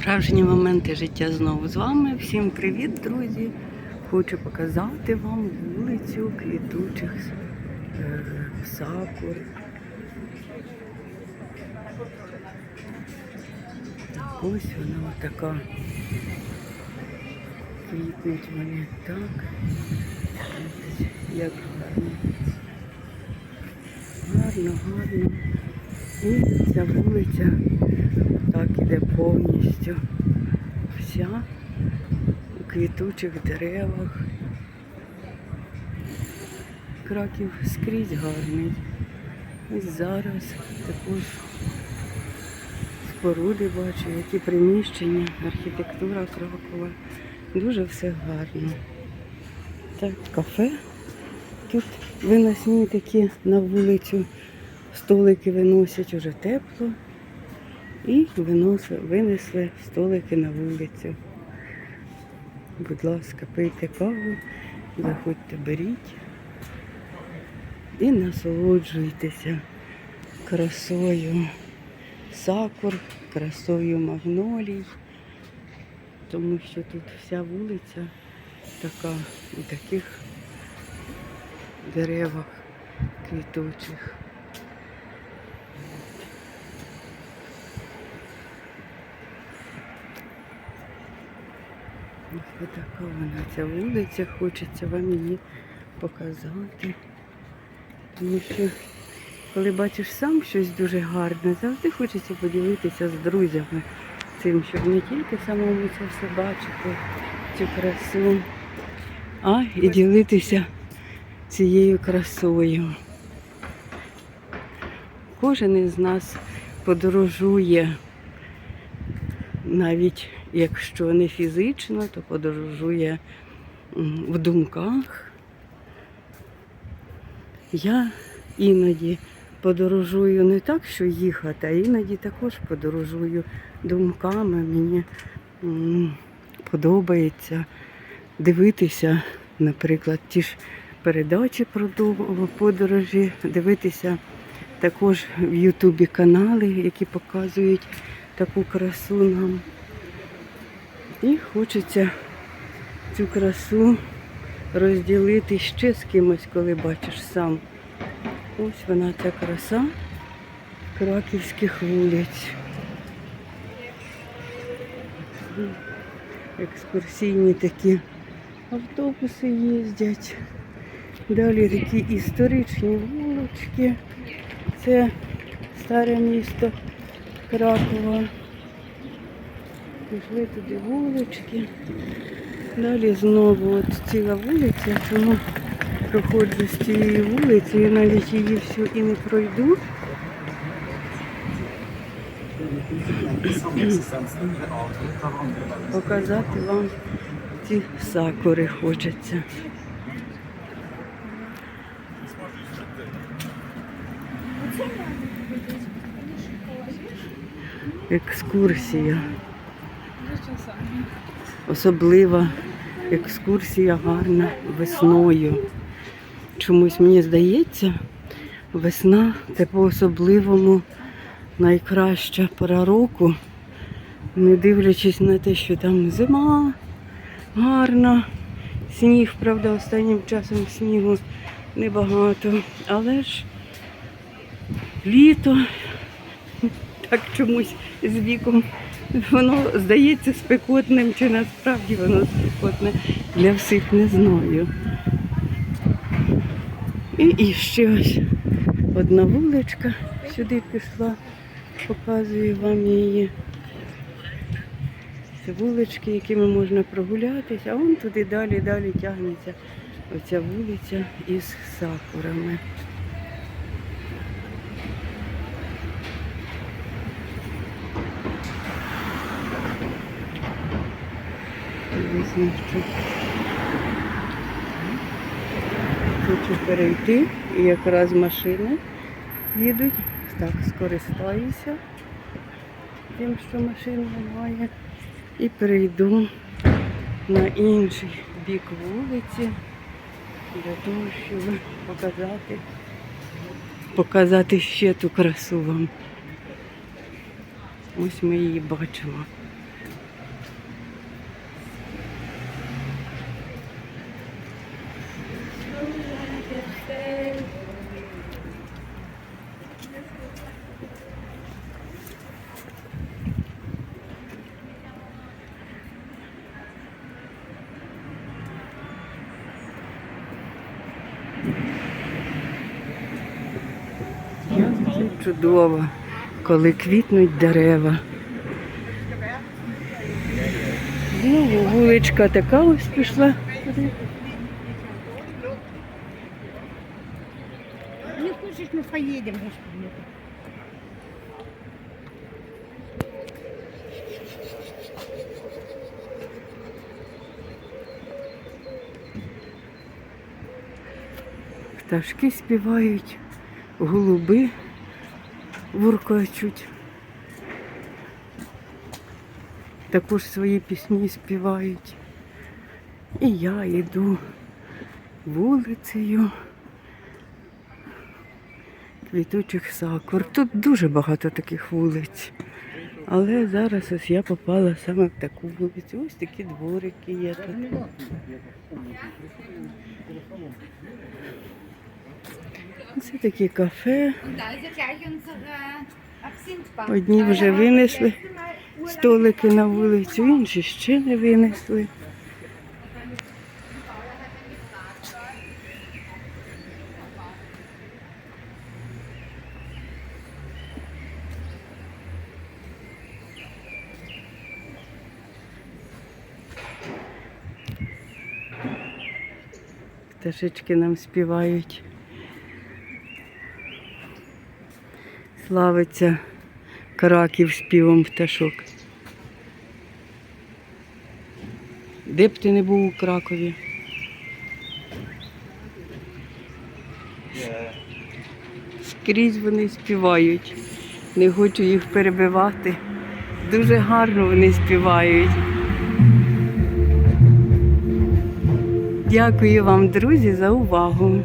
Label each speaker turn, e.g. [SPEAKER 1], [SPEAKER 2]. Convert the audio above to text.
[SPEAKER 1] Справжні моменти життя знову з вами. Всім привіт, друзі! Хочу показати вам вулицю квітучих е, сакур. Ось вона така. Квітнуть вони так. Як гарно. Гарно, гарно. І ця вулиця так іде повністю. Вся у квітучих деревах. Краків скрізь гарний. Ось зараз також споруди бачу, які приміщення, архітектура Кракова. Дуже все гарно. Так, кафе. Тут виносні такі на вулицю. Столики виносять уже тепло. І виносли, винесли столики на вулицю. Будь ласка, пийте каву, заходьте, беріть і насолоджуйтеся красою сакур, красою магнолій, тому що тут вся вулиця така у таких деревах квітучих. Ось така вона ця вулиця, хочеться вам її показати. Тому що коли бачиш сам щось дуже гарне, завжди хочеться поділитися з друзями цим, щоб не тільки самому це все бачити, цю красу, а і ділитися цією красою. Кожен із нас подорожує навіть якщо не фізично, то подорожує в думках. Я іноді подорожую не так, що їхати, а іноді також подорожую думками. Мені подобається дивитися, наприклад, ті ж передачі про подорожі, дивитися також в Ютубі канали, які показують таку красу нам. І хочеться цю красу розділити ще з кимось, коли бачиш сам. Ось вона ця краса краківських вулиць. Екскурсійні такі автобуси їздять. Далі такі історичні вулички. Це старе місто Кракова. Пішли туди вулички. Далі знову от ціла вулиця, тому проходжу з цієї вулиці, я навіть її всю і не пройду. Показати вам ці сакури хочеться. Екскурсія. Особлива екскурсія гарна весною. Чомусь мені здається, весна це по-особливому найкраща пора року, не дивлячись на те, що там зима гарна, сніг, правда, останнім часом снігу небагато, але ж літо так чомусь з віком воно здається спекотним, чи насправді воно спекотне для всіх не знаю. І, і ще ось одна вуличка сюди пішла, показую вам її. Це вулички, якими можна прогулятися, а вон туди далі, далі тягнеться оця вулиця із сакурами. Хочу перейти і якраз машини їдуть. Так, скористаюся тим, що машин немає. І перейду на інший бік вулиці для того, щоб показати, показати ще ту красу вам. Ось ми її бачимо. Чудово, коли квітнуть дерева. Знову вуличка така ось пішла.
[SPEAKER 2] Не хочешь, мы поедем, господи.
[SPEAKER 1] Пташки співають, голуби вуркочуть. Також свої пісні співають. І я йду вулицею квітучих сакур. Тут дуже багато таких вулиць. Але зараз ось я попала саме в таку вулицю. Ось такі дворики є тут. Це такі кафе. Одні вже винесли столики на вулицю, інші ще не винесли. Пташечки нам співають. Славиться Краків співом пташок. Де б ти не був у Кракові? Скрізь вони співають. Не хочу їх перебивати. Дуже гарно вони співають. Дякую вам, друзі, за увагу.